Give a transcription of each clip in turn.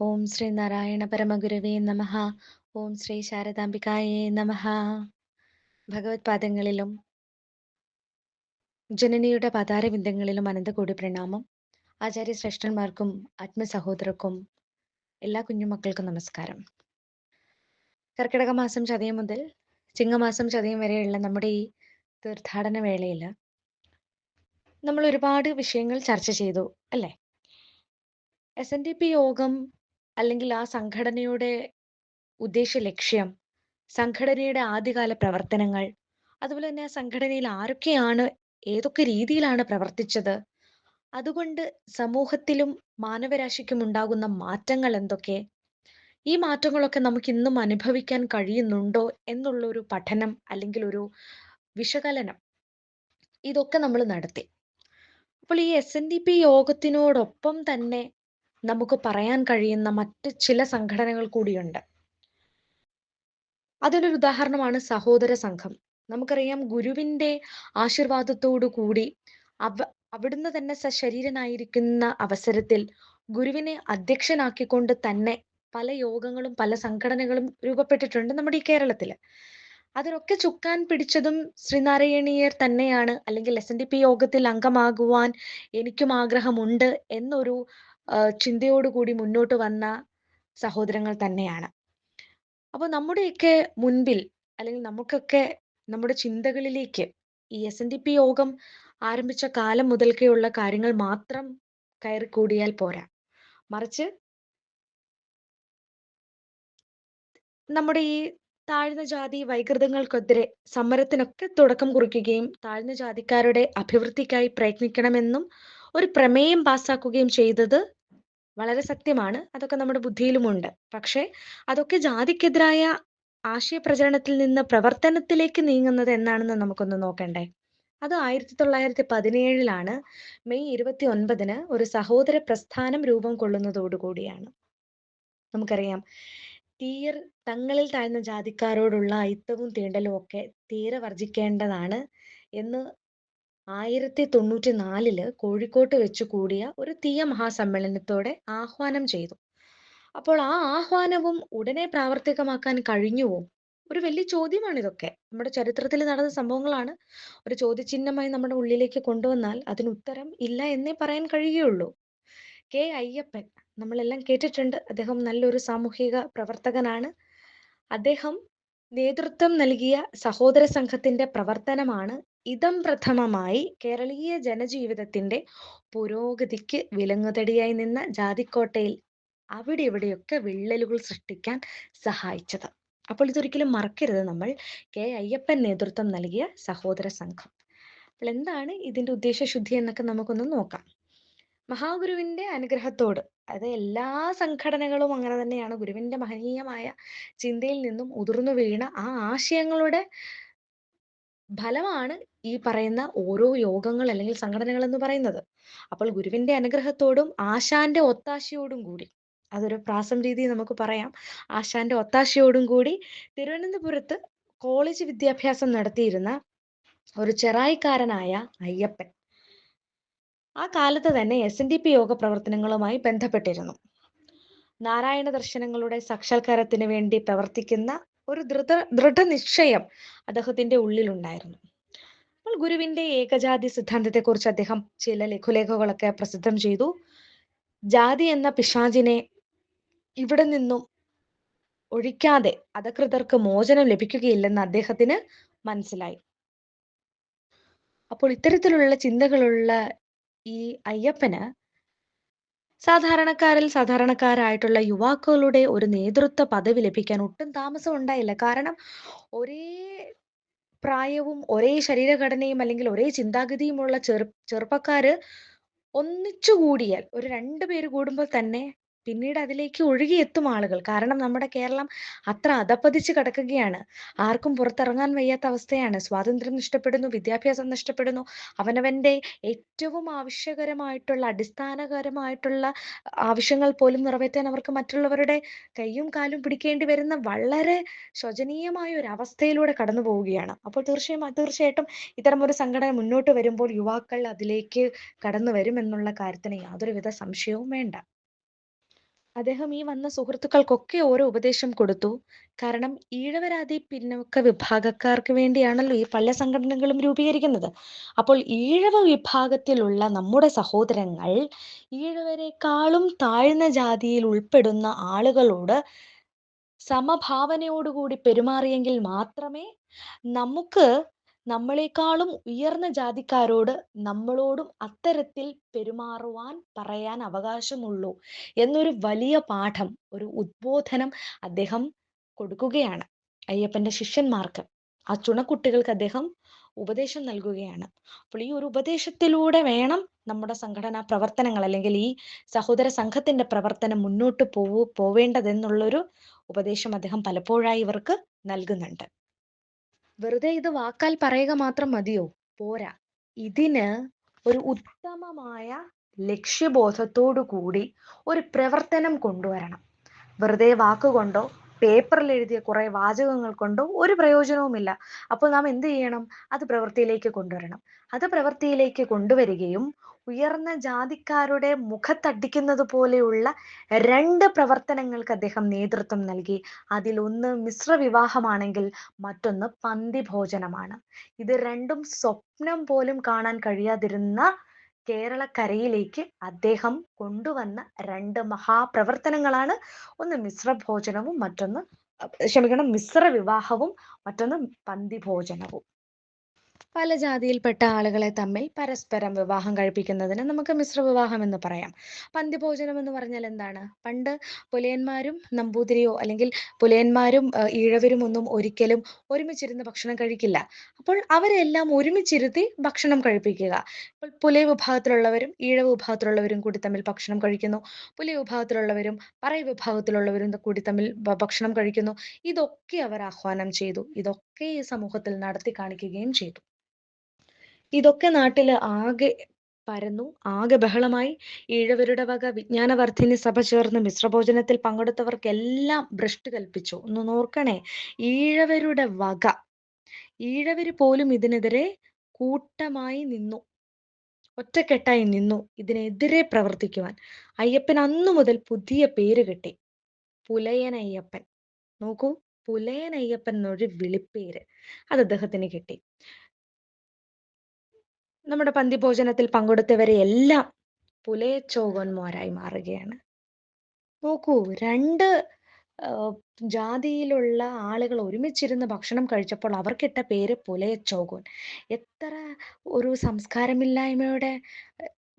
ഓം ശ്രീ നാരായണ പരമഗുരുവേ നമ ഓം ശ്രീ ശാരദാംബികായേ നമ ഭഗവത് പാദങ്ങളിലും ജനനിയുടെ പതാരവിന്ദങ്ങളിലും അനന്തകോടി പ്രണാമം. ആചാര്യ ശ്രേഷ്ഠന്മാർക്കും ആത്മസഹോദരർക്കും എല്ലാ കുഞ്ഞുമക്കൾക്കും നമസ്കാരം. കർക്കിടക മാസം ചതയം മുതൽ ചിങ്ങമാസം ചതയം വരെയുള്ള നമ്മുടെ ഈ തീർത്ഥാടന വേളയിൽ നമ്മൾ ഒരുപാട് വിഷയങ്ങൾ ചർച്ച ചെയ്തു അല്ലേ? എസ് എൻ ഡി പി യോഗം അല്ലെങ്കിൽ ആ സംഘടനയുടെ ഉദ്ദേശ ലക്ഷ്യം സംഘടനയുടെ ആദ്യകാല പ്രവർത്തനങ്ങൾ അതുപോലെ തന്നെ ആ സംഘടനയിൽ ആരൊക്കെയാണ് ഏതൊക്കെ രീതിയിലാണ് പ്രവർത്തിച്ചത് അതുകൊണ്ട് സമൂഹത്തിലും മാനവരാശിക്കും ഉണ്ടാകുന്ന മാറ്റങ്ങൾ എന്തൊക്കെ ഈ മാറ്റങ്ങളൊക്കെ നമുക്ക് ഇന്നും അനുഭവിക്കാൻ കഴിയുന്നുണ്ടോ എന്നുള്ള ഒരു പഠനം അല്ലെങ്കിൽ ഒരു വിശകലനം ഇതൊക്കെ നമ്മൾ നടത്തി. അപ്പോൾ ഈ എസ് എൻ ഡി പി യോഗത്തിനോടൊപ്പം തന്നെ നമുക്ക് പറയാൻ കഴിയുന്ന മറ്റ് ചില സംഘടനകൾ കൂടിയുണ്ട്. അതിലൊരു ഉദാഹരണമാണ് സഹോദര സംഘം. നമുക്കറിയാം ഗുരുവിന്റെ ആശീർവാദത്തോടു കൂടി അവ അവിടുന്ന് തന്നെ സശരീരനായിരിക്കുന്ന അവസരത്തിൽ ഗുരുവിനെ അധ്യക്ഷനാക്കിക്കൊണ്ട് തന്നെ പല യോഗങ്ങളും പല സംഘടനകളും രൂപപ്പെട്ടിട്ടുണ്ട് നമ്മുടെ ഈ കേരളത്തിൽ അതിനൊക്കെ ചുക്കാൻ പിടിച്ചതും ശ്രീനാരായണീയർ തന്നെയാണ്. അല്ലെങ്കിൽ എസ് എൻ ഡി പി യോഗത്തിൽ അംഗമാകുവാൻ എനിക്കും ആഗ്രഹമുണ്ട് എന്നൊരു ചിന്തയോടുകൂടി മുന്നോട്ട് വന്ന സഹോദരങ്ങൾ തന്നെയാണ്. അപ്പോൾ നമ്മുടെയൊക്കെ മുൻപിൽ അല്ലെങ്കിൽ നമുക്കൊക്കെ നമ്മുടെ ചിന്തകളിലേക്ക് ഈ എസ് എൻ ഡി പി യോഗം ആരംഭിച്ച കാലം മുതൽക്കേയുള്ള കാര്യങ്ങൾ മാത്രം കയറി കൂടിയാൽ പോരാ. മറിച്ച് നമ്മുടെ ഈ താഴ്ന്ന ജാതി വൈകൃതങ്ങൾക്കെതിരെ സമരത്തിനൊക്കെ തുടക്കം കുറിക്കുകയും താഴ്ന്ന ജാതിക്കാരുടെ അഭിവൃദ്ധിക്കായി പ്രയത്നിക്കണമെന്നും ഒരു പ്രമേയം പാസ്സാക്കുകയും ചെയ്തത് വളരെ സത്യമാണ്. അതൊക്കെ നമ്മുടെ ബുദ്ധിയിലുമുണ്ട്. പക്ഷേ അതൊക്കെ ജാതിക്കെതിരായ ആശയപ്രചരണത്തിൽ നിന്ന് പ്രവർത്തനത്തിലേക്ക് നീങ്ങുന്നത് എന്നാണെന്ന് നമുക്കൊന്ന് നോക്കണ്ടേ? അത് ആയിരത്തി തൊള്ളായിരത്തി പതിനേഴിലാണ് മെയ് ഇരുപത്തി ഒൻപതിന് ഒരു സഹോദര പ്രസ്ഥാനം രൂപം കൊള്ളുന്നതോടുകൂടിയാണ് നമുക്കറിയാം തീയർ തങ്ങളിൽ താഴ്ന്ന ജാതിക്കാരോടുള്ള അയിത്തവും തീണ്ടലും ഒക്കെ തീരെ വർജിക്കേണ്ടതാണ് എന്ന് ആയിരത്തി തൊണ്ണൂറ്റി നാലിൽ കോഴിക്കോട്ട് വെച്ച് കൂടിയ ഒരു തീയ മഹാസമ്മേളനത്തോടെ ആഹ്വാനം ചെയ്തു. അപ്പോൾ ആ ആഹ്വാനവും ഉടനെ പ്രാവർത്തികമാക്കാൻ കഴിഞ്ഞുവോ ഒരു വലിയ ചോദ്യമാണ് ഇതൊക്കെ. നമ്മുടെ ചരിത്രത്തിൽ നടന്ന സംഭവങ്ങളാണ് ഒരു ചോദ്യചിഹ്നമായി നമ്മുടെ ഉള്ളിലേക്ക് കൊണ്ടുവന്നാൽ അതിന് ഉത്തരം ഇല്ല എന്നേ പറയാൻ കഴിയുള്ളൂ കെ. അയ്യപ്പൻ നമ്മളെല്ലാം കേട്ടിട്ടുണ്ട്. അദ്ദേഹം നല്ലൊരു സാമൂഹിക പ്രവർത്തകനാണ്. അദ്ദേഹം നേതൃത്വം നൽകിയ സഹോദര സംഘത്തിന്റെ പ്രവർത്തനമാണ് ഇതം പ്രഥമമായി കേരളീയ ജനജീവിതത്തിന്റെ പുരോഗതിക്ക് വിലങ്ങുതടിയായി നിന്ന ജാതിക്കോട്ടയിൽ അവിടെ ഇവിടെയൊക്കെ വിള്ളലുകൾ സൃഷ്ടിക്കാൻ സഹായിച്ചത്. അപ്പോൾ ഇതൊരിക്കലും മറക്കരുത് നമ്മൾ. കെ. അയ്യപ്പൻ നേതൃത്വം നൽകിയ സഹോദര സംഘം. അപ്പോൾ എന്താണ് ഇതിന്റെ ഉദ്ദേശശുദ്ധി എന്നൊക്കെ നമുക്കൊന്ന് നോക്കാം. മഹാഗുരുവിന്റെ അനുഗ്രഹത്തോട് അത് എല്ലാ സംഘടനകളും അങ്ങനെ തന്നെയാണ് ഗുരുവിന്റെ മഹനീയമായ ചിന്തയിൽ നിന്നും ഉതിർന്നു വീണ ആ ആശയങ്ങളുടെ ഫലമാണ് ഈ പറയുന്ന ഓരോ യോഗങ്ങൾ അല്ലെങ്കിൽ സംഘടനകൾ എന്ന് പറയുന്നത്. അപ്പോൾ ഗുരുവിന്റെ അനുഗ്രഹത്തോടും ആശാന്റെ ഒത്താശയോടും കൂടി അതൊരു പ്രാസം രീതി നമുക്ക് പറയാം. ആശാന്റെ ഒത്താശയോടും കൂടി തിരുവനന്തപുരത്ത് കോളേജ് വിദ്യാഭ്യാസം നടത്തിയിരുന്ന ഒരു ചെറായിക്കാരനായ അയ്യപ്പൻ. ആ കാലത്ത് തന്നെ എസ് എൻ ഡി പി യോഗ പ്രവർത്തനങ്ങളുമായി ബന്ധപ്പെട്ടിരുന്നു. നാരായണ ദർശനങ്ങളുടെ സാക്ഷാത്കാരത്തിന് വേണ്ടി പ്രവർത്തിക്കുന്ന ഒരു ദൃഢ ദൃഢനിശ്ചയം അദ്ദേഹത്തിന്റെ ഉള്ളിലുണ്ടായിരുന്നു. അപ്പോൾ ഗുരുവിന്റെ ഏകജാതി സിദ്ധാന്തത്തെക്കുറിച്ച് അദ്ദേഹം ചില ലഘുലേഖകളൊക്കെ പ്രസിദ്ധം ചെയ്തു. ജാതി എന്ന പിശാചിനെ ഇവിടെ നിന്നും ഒഴിക്കാതെ അധകൃതർക്ക് മോചനം ലഭിക്കുകയില്ലെന്ന് അദ്ദേഹത്തിന് മനസ്സിലായി. അപ്പോൾ ഇത്തരത്തിലുള്ള ചിന്തകളുള്ള ഈ അയ്യപ്പന് സാധാരണക്കാരിൽ സാധാരണക്കാരായിട്ടുള്ള യുവാക്കളുടെ ഒരു നേതൃത്വ പദവി ലഭിക്കാൻ ഒട്ടും താമസം ഉണ്ടായില്ല. കാരണം ഒരേ പ്രായവും ഒരേ ശരീരഘടനയും അല്ലെങ്കിൽ ഒരേ ചിന്താഗതിയുമുള്ള ചെറു ചെറുപ്പക്കാര് ഒന്നിച്ചു കൂടിയാൽ ഒരു രണ്ടു പേര് കൂടുമ്പോൾ തന്നെ പിന്നീട് അതിലേക്ക് ഒഴുകിയെത്തും ആളുകൾ. കാരണം നമ്മുടെ കേരളം അത്ര അധപ്പതിച്ച് കിടക്കുകയാണ്. ആർക്കും പുറത്തിറങ്ങാൻ വയ്യാത്ത അവസ്ഥയാണ്. സ്വാതന്ത്ര്യം നഷ്ടപ്പെടുന്നു വിദ്യാഭ്യാസം നഷ്ടപ്പെടുന്നു. അവനവന്റെ ഏറ്റവും ആവശ്യകരമായിട്ടുള്ള അടിസ്ഥാനകരമായിട്ടുള്ള ആവശ്യങ്ങൾ പോലും നിറവേറ്റാൻ അവർക്ക് മറ്റുള്ളവരുടെ കൈയും കാലും പിടിക്കേണ്ടി വരുന്ന വളരെ ശോചനീയമായ ഒരു അവസ്ഥയിലൂടെ കടന്നു പോവുകയാണ്. അപ്പോൾ തീർച്ചയായും തീർച്ചയായിട്ടും ഇത്തരം ഒരു സംഘടന മുന്നോട്ട് വരുമ്പോൾ യുവാക്കൾ അതിലേക്ക് കടന്നു വരും എന്നുള്ള കാര്യത്തിന് യാതൊരുവിധ സംശയവും വേണ്ട. അദ്ദേഹം ഈ വന്ന സുഹൃത്തുക്കൾക്കൊക്കെ ഓരോ ഉപദേശം കൊടുത്തു. കാരണം ഈഴവരാതി പിന്നോക്ക വിഭാഗക്കാർക്ക് വേണ്ടിയാണല്ലോ ഈ പല സംഘടനകളും രൂപീകരിക്കുന്നത്. അപ്പോൾ ഈഴവ വിഭാഗത്തിലുള്ള നമ്മുടെ സഹോദരങ്ങൾ ഈഴവരെക്കാളും താഴ്ന്ന ജാതിയിൽ ഉൾപ്പെടുന്ന ആളുകളോട് സമഭാവനയോടുകൂടി പെരുമാറിയെങ്കിൽ മാത്രമേ നമുക്ക് നമ്മളെക്കാളും ഉയർന്ന ജാതിക്കാരോട് നമ്മളോടും അത്തരത്തിൽ പെരുമാറുവാൻ പറയാൻ അവകാശമുള്ളൂ എന്നൊരു വലിയ പാഠം ഒരു ഉദ്ബോധനം അദ്ദേഹം കൊടുക്കുകയാണ്. അയ്യപ്പന്റെ ശിഷ്യന്മാർക്ക്. ആ ചുണക്കുട്ടികൾക്ക് അദ്ദേഹം ഉപദേശം നൽകുകയാണ്. അപ്പോൾ ഈ ഒരു ഉപദേശത്തിലൂടെ വേണം നമ്മുടെ സംഘടനാ പ്രവർത്തനങ്ങൾ അല്ലെങ്കിൽ ഈ സഹോദര സംഘത്തിന്റെ പ്രവർത്തനം മുന്നോട്ട് പോവൂ പോവേണ്ടതെന്നുള്ളൊരു ഉപദേശം അദ്ദേഹം പലപ്പോഴായി ഇവർക്ക് നൽകുന്നുണ്ട്. വെറുതെ ഇത് വാക്കാൽ പറയുക മാത്രം മതിയോ? പോരാ. ഇതിന് ഒരു ഉത്തമമായ ലക്ഷ്യബോധത്തോടു കൂടി ഒരു പ്രവർത്തനം കൊണ്ടുവരണം. വെറുതെ വാക്കുകൊണ്ടോ പേപ്പറിൽ എഴുതിയ കുറെ വാചകങ്ങൾ കൊണ്ടോ ഒരു പ്രയോജനവുമില്ല. അപ്പോൾ നാം എന്ത് ചെയ്യണം? അത് പ്രവൃത്തിയിലേക്ക് കൊണ്ടുവരണം. അത് പ്രവൃത്തിയിലേക്ക് കൊണ്ടുവരികയും ഉയർന്ന ജാതിക്കാരുടെ മുഖത്തടിക്കുന്നത് പോലെയുള്ള രണ്ട് പ്രവർത്തനങ്ങൾക്ക് അദ്ദേഹം നേതൃത്വം നൽകി. അതിലൊന്ന് മിശ്ര വിവാഹമാണെങ്കിൽ മറ്റൊന്ന് പന്തി ഭോജനമാണ് ഇത് രണ്ടും സ്വപ്നം പോലും കാണാൻ കഴിയാതിരുന്ന കേരളക്കരയിലേക്ക് അദ്ദേഹം കൊണ്ടുവന്ന രണ്ട് മഹാപ്രവർത്തനങ്ങളാണ്. ഒന്ന് മിശ്ര ഭോജനവും മറ്റൊന്ന് ക്ഷമിക്കണം മിശ്ര വിവാഹവും മറ്റൊന്ന് പന്തി ഭോജനവും പല ജാതിയിൽപ്പെട്ട ആളുകളെ തമ്മിൽ പരസ്പരം വിവാഹം കഴിപ്പിക്കുന്നതിന് നമുക്ക് മിശ്ര വിവാഹം എന്ന് പറയാം. പന്തിഭോജനം എന്ന് പറഞ്ഞാൽ എന്താണ്? പണ്ട് പുലയന്മാരും നമ്പൂതിരിയോ അല്ലെങ്കിൽ പുലയന്മാരും ഈഴവരും ഒന്നും ഒരിക്കലും ഒരുമിച്ചിരുന്ന് ഭക്ഷണം കഴിക്കില്ല. അപ്പോൾ അവരെല്ലാം ഒരുമിച്ചിരുത്തി ഭക്ഷണം കഴിപ്പിക്കുക. ഇപ്പോൾ പുലയ വിഭാഗത്തിലുള്ളവരും ഈഴവ വിഭാഗത്തിലുള്ളവരും കൂടി തമ്മിൽ ഭക്ഷണം കഴിക്കുന്നു. പുലയ വിഭാഗത്തിലുള്ളവരും പറയ വിഭാഗത്തിലുള്ളവരും കൂടി തമ്മിൽ ഭക്ഷണം കഴിക്കുന്നു. ഇതൊക്കെ അവർ ആഹ്വാനം ചെയ്തു. ഇതൊക്കെ ഈ സമൂഹത്തിൽ നടത്തി കാണിക്കുകയും ചെയ്തു. ഇതൊക്കെ നാട്ടിൽ ആകെ പരന്നു ആകെ ബഹളമായി. ഈഴവരുടെ വക വിജ്ഞാനവർദ്ധിനി സഭ ചേർന്ന് മിശ്രഭോജനത്തിൽ പങ്കെടുത്തവർക്കെല്ലാം ഭ്രഷ്ട് കൽപ്പിച്ചു. ഒന്ന് നോർക്കണേ ഈഴവരുടെ വക. ഈഴവര് പോലും ഇതിനെതിരെ കൂട്ടമായി നിന്നു. ഒറ്റക്കെട്ടായി നിന്നു ഇതിനെതിരെ പ്രവർത്തിക്കുവാൻ. അയ്യപ്പൻ അന്നു മുതൽ പുതിയ പേര് കിട്ടി. പുലയനയ്യപ്പൻ. നോക്കൂ. പുലയനയ്യപ്പൻ എന്നൊരു വിളിപ്പേര് അത് അദ്ദേഹത്തിന് കിട്ടി. നമ്മുടെ പന്തിഭോജനത്തിൽ പങ്കെടുത്തവരെ എല്ലാം പുലയച്ചോകന്മാരായി മാറുകയാണ്. നോക്കൂ രണ്ട് ജാതിയിലുള്ള ആളുകൾ ഒരുമിച്ചിരുന്ന് ഭക്ഷണം കഴിച്ചപ്പോൾ അവർക്കിട്ട പേര് പുലയച്ചോകോൻ. എത്ര ഒരു സംസ്കാരമില്ലായ്മയുടെ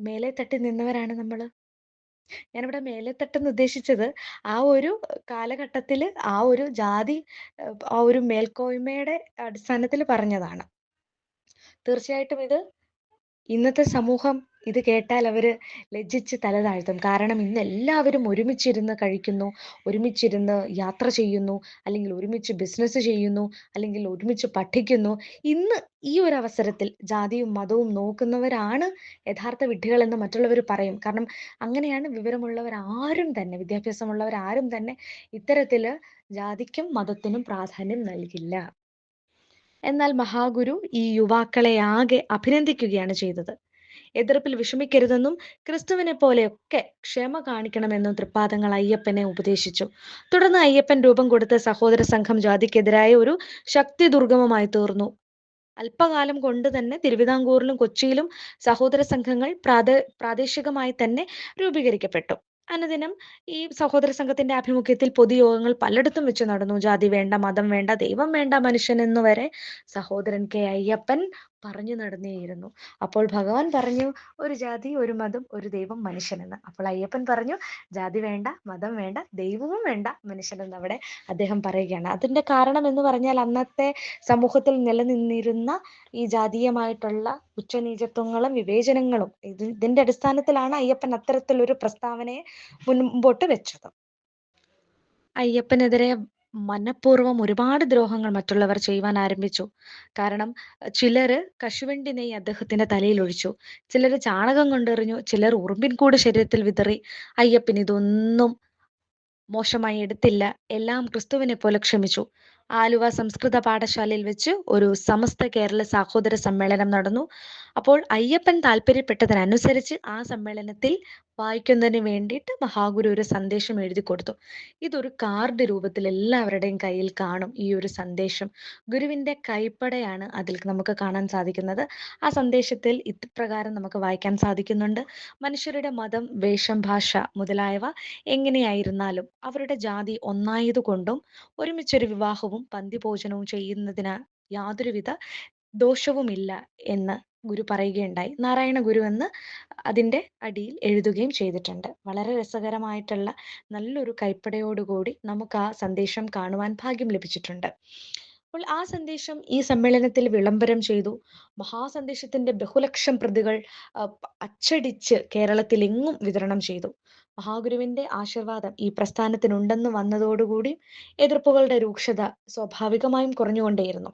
മേലെ തട്ടി നിന്നവരാണ് നമ്മൾ ഞാനിവിടെ മേലെത്തട്ടെന്ന് ഉദ്ദേശിച്ചത് ആ ഒരു കാലഘട്ടത്തിൽ ആ ഒരു ജാതി ആ ഒരു മേൽക്കോയ്മയുടെ അടിസ്ഥാനത്തിൽ പറഞ്ഞതാണ്. തീർച്ചയായിട്ടും ഇത് ഇന്നത്തെ സമൂഹം ഇത് കേട്ടാൽ അവർ ലജ്ജിച്ച് തല താഴ്ത്തും. കാരണം ഇന്ന് എല്ലാവരും ഒരുമിച്ചിരുന്ന് കഴിക്കുന്നു ഒരുമിച്ചിരുന്ന് യാത്ര ചെയ്യുന്നു അല്ലെങ്കിൽ ഒരുമിച്ച് ബിസിനസ് ചെയ്യുന്നു അല്ലെങ്കിൽ ഒരുമിച്ച് പഠിക്കുന്നു. ഇന്ന് ഈ ഒരു അവസരത്തിൽ ജാതിയും മതവും നോക്കുന്നവരാണ് യഥാർത്ഥ വിഡ്ഢികൾ എന്ന് മറ്റുള്ളവർ പറയും. കാരണം അങ്ങനെയാണ് വിവരമുള്ളവർ ആരും തന്നെ വിദ്യാഭ്യാസമുള്ളവർ ആരും തന്നെ ഇത്തരത്തിൽ ജാതിക്കും മതത്തിനും പ്രാധാന്യം നൽകില്ല. എന്നാൽ മഹാഗുരു ഈ യുവാക്കളെ ആകെ അഭിനന്ദിക്കുകയാണ് ചെയ്തത്. എതിർപ്പിൽ വിഷമിക്കരുതെന്നും ക്രിസ്തുവിനെ പോലെയൊക്കെ ക്ഷമ കാണിക്കണമെന്നും തൃപ്പാദങ്ങൾ അയ്യപ്പനെ ഉപദേശിച്ചു. തുടർന്ന് അയ്യപ്പൻ രൂപം കൊടുത്ത സഹോദര സംഘം ജാതിക്കെതിരായ ഒരു ശക്തി ദുർഗമമായി തീർന്നു. അല്പകാലം കൊണ്ട് തന്നെ തിരുവിതാംകൂറിലും കൊച്ചിയിലും സഹോദര സംഘങ്ങൾ പ്രാദേ പ്രാദേശികമായി തന്നെ രൂപീകരിക്കപ്പെട്ടു. അനുദിനം ഈ സഹോദര സംഘത്തിന്റെ ആഭിമുഖ്യത്തിൽ പൊതുയോഗങ്ങൾ പലയിടത്തും വെച്ച് നടന്നു. ജാതി വേണ്ട മതം വേണ്ട ദൈവം വേണ്ട മനുഷ്യൻ എന്നുവരെ സഹോദരൻ കെ അയ്യപ്പൻ പറഞ്ഞു നടന്നേയിരുന്നു. അപ്പോൾ ഭഗവാൻ പറഞ്ഞു ഒരു ജാതി ഒരു മതം ഒരു ദൈവം മനുഷ്യനെന്ന്. അപ്പോൾ അയ്യപ്പൻ പറഞ്ഞു ജാതി വേണ്ട മതം വേണ്ട ദൈവവും വേണ്ട മനുഷ്യനെന്ന്. അവിടെ അദ്ദേഹം പറയുകയാണ്. അതിന്റെ കാരണം എന്ന് പറഞ്ഞാൽ അന്നത്തെ സമൂഹത്തിൽ നിലനിന്നിരുന്ന ഈ ജാതീയമായിട്ടുള്ള ഉച്ചനീചത്വങ്ങളും വിവേചനങ്ങളും ഇത് ഇതിന്റെ അടിസ്ഥാനത്തിലാണ് അയ്യപ്പൻ അത്തരത്തിലൊരു പ്രസ്താവനയെ മുൻപോട്ട് വെച്ചത്. അയ്യപ്പനെതിരെ മനഃപൂർവം ഒരുപാട് ദ്രോഹങ്ങൾ മറ്റുള്ളവർ ചെയ്യുവാൻ ആരംഭിച്ചു. കാരണം ചിലര് കശുവണ്ടി നെയ്യ് അദ്ദേഹത്തിന്റെ തലയിൽ ഒഴിച്ചു. ചിലർ ചാണകം കൊണ്ടെറിഞ്ഞു. ചിലർ ഉറുമ്പിൻ കൂട് ശരീരത്തിൽ വിതറി. അയ്യപ്പൻ ഇതൊന്നും മോശമായി എടുത്തില്ല. എല്ലാം ക്രിസ്തുവിനെ പോലെ ക്ഷമിച്ചു. ആലുവ സംസ്കൃത പാഠശാലയിൽ വെച്ച് ഒരു സമസ്ത കേരള സഹോദര സമ്മേളനം നടന്നു. അപ്പോൾ അയ്യപ്പൻ താല്പര്യപ്പെട്ടതിനനുസരിച്ച് ആ സമ്മേളനത്തിൽ വായിക്കുന്നതിന് വേണ്ടിയിട്ട് മഹാഗുരു ഒരു സന്ദേശം എഴുതി കൊടുത്തു. ഇതൊരു കാർഡ് രൂപത്തിൽ എല്ലാവരുടെയും കയ്യിൽ കാണും ഈ ഒരു സന്ദേശം. ഗുരുവിന്റെ കൈപ്പടയാണ് അതിൽ നമുക്ക് കാണാൻ സാധിക്കുന്നത്. ആ സന്ദേശത്തിൽ ഇപ്രകാരം നമുക്ക് വായിക്കാൻ സാധിക്കുന്നുണ്ട്. മനുഷ്യരുടെ മതം വേഷം ഭാഷ മുതലായവ എങ്ങനെയായിരുന്നാലും അവരുടെ ജാതി ഒന്നായതുകൊണ്ടും ഒരുമിച്ചൊരു വിവാഹവും പന്തിഭോജനവും ചെയ്യുന്നതിന് യാതൊരുവിധ ദോഷവുമില്ല എന്ന് ഗുരു പറയുകയുണ്ടായി. നാരായണ ഗുരു എന്ന് അതിന്റെ അടിയിൽ എഴുതുകയും ചെയ്തിട്ടുണ്ട്. വളരെ രസകരമായിട്ടുള്ള നല്ലൊരു കൈപ്പടയോടുകൂടി നമുക്ക് ആ സന്ദേശം കാണുവാൻ ഭാഗ്യം ലഭിച്ചിട്ടുണ്ട്. അപ്പോൾ ആ സന്ദേശം ഈ സമ്മേളനത്തിൽ വിളംബരം ചെയ്തു. മഹാസന്ദേശത്തിന്റെ ബഹുലക്ഷം പ്രതികൾ അച്ചടിച്ച് കേരളത്തിൽ എങ്ങും വിതരണം ചെയ്തു. മഹാഗുരുവിന്റെ ആശീർവാദം ഈ പ്രസ്ഥാനത്തിനുണ്ടെന്ന് വന്നതോടുകൂടി എതിർപ്പുകളുടെ രൂക്ഷത സ്വാഭാവികമായും കുറഞ്ഞുകൊണ്ടേയിരുന്നു.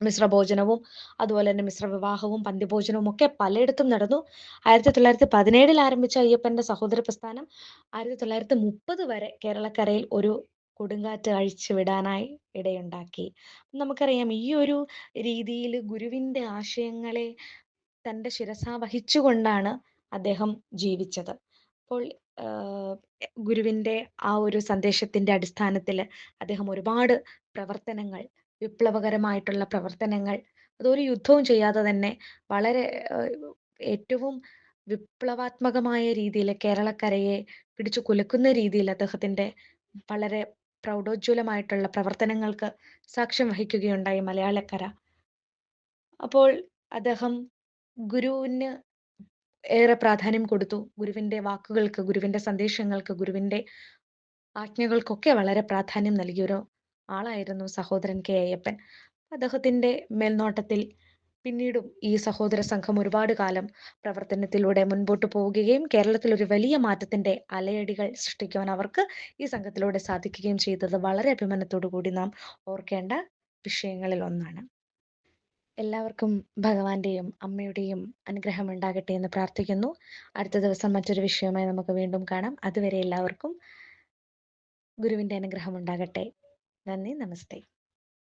മിശ്രഭോജനവും അതുപോലെ തന്നെ മിശ്രവിവാഹവും പന്തിഭോജനവും ഒക്കെ പലയിടത്തും നടന്നു. ആയിരത്തി തൊള്ളായിരത്തി പതിനേഴിൽ ആരംഭിച്ച അയ്യപ്പന്റെ സഹോദര പ്രസ്ഥാനം ആയിരത്തി തൊള്ളായിരത്തി മുപ്പത് വരെ കേരളക്കരയിൽ ഒരു കൊടുങ്കാറ്റ് അഴിച്ചു വിടാനായി ഇടയുണ്ടാക്കി. നമുക്കറിയാം ഈ ഒരു രീതിയിൽ ഗുരുവിന്റെ ആശയങ്ങളെ തന്റെ ശിരസ വഹിച്ചുകൊണ്ടാണ് അദ്ദേഹം ജീവിച്ചത്. അപ്പോൾ ആഹ് ഗുരുവിന്റെ ആ ഒരു സന്ദേശത്തിന്റെ അടിസ്ഥാനത്തിൽ അദ്ദേഹം ഒരുപാട് പ്രവർത്തനങ്ങൾ വിപ്ലവകരമായിട്ടുള്ള പ്രവർത്തനങ്ങൾ അതൊരു യുദ്ധവും ചെയ്യാതെ തന്നെ വളരെ ഏറ്റവും വിപ്ലവാത്മകമായ രീതിയിൽ കേരളക്കരയെ പിടിച്ചു കുലക്കുന്ന രീതിയിൽ അദ്ദേഹത്തിന്റെ വളരെ പ്രൗഢോജ്വലമായിട്ടുള്ള പ്രവർത്തനങ്ങൾക്ക് സാക്ഷ്യം വഹിക്കുകയുണ്ടായി മലയാളക്കര. അപ്പോൾ അദ്ദേഹം ഗുരുവിന് ഏറെ പ്രാധാന്യം കൊടുത്തു. ഗുരുവിന്റെ വാക്കുകൾക്ക് ഗുരുവിന്റെ സന്ദേശങ്ങൾക്ക് ഗുരുവിന്റെ ആജ്ഞകൾക്കൊക്കെ വളരെ പ്രാധാന്യം നൽകിയൊരു ആളായിരുന്നു സഹോദരൻ കെ. അയ്യപ്പൻ. അദ്ദേഹത്തിന്റെ മേൽനോട്ടത്തിൽ പിന്നീടും ഈ സഹോദര സംഘം ഒരുപാട് കാലം പ്രവർത്തനത്തിലൂടെ മുൻപോട്ട് പോവുകയും കേരളത്തിൽ ഒരു വലിയ മാറ്റത്തിന്റെ അലയടികൾ സൃഷ്ടിക്കുവാൻ അവർക്ക് ഈ സംഘത്തിലൂടെ സാധിക്കുകയും ചെയ്തത് വളരെ അഭിമാനത്തോടു കൂടി നാം ഓർക്കേണ്ട വിഷയങ്ങളിൽ ഒന്നാണ്. എല്ലാവർക്കും ഭഗവാന്റെയും അമ്മയുടെയും അനുഗ്രഹം ഉണ്ടാകട്ടെ എന്ന് പ്രാർത്ഥിക്കുന്നു. അടുത്ത ദിവസം മറ്റൊരു വിഷയവുമായി നമുക്ക് വീണ്ടും കാണാം. അതുവരെ എല്ലാവർക്കും ഗുരുവിന്റെ അനുഗ്രഹം ഉണ്ടാകട്ടെ നന്ദി നമസ്തേ.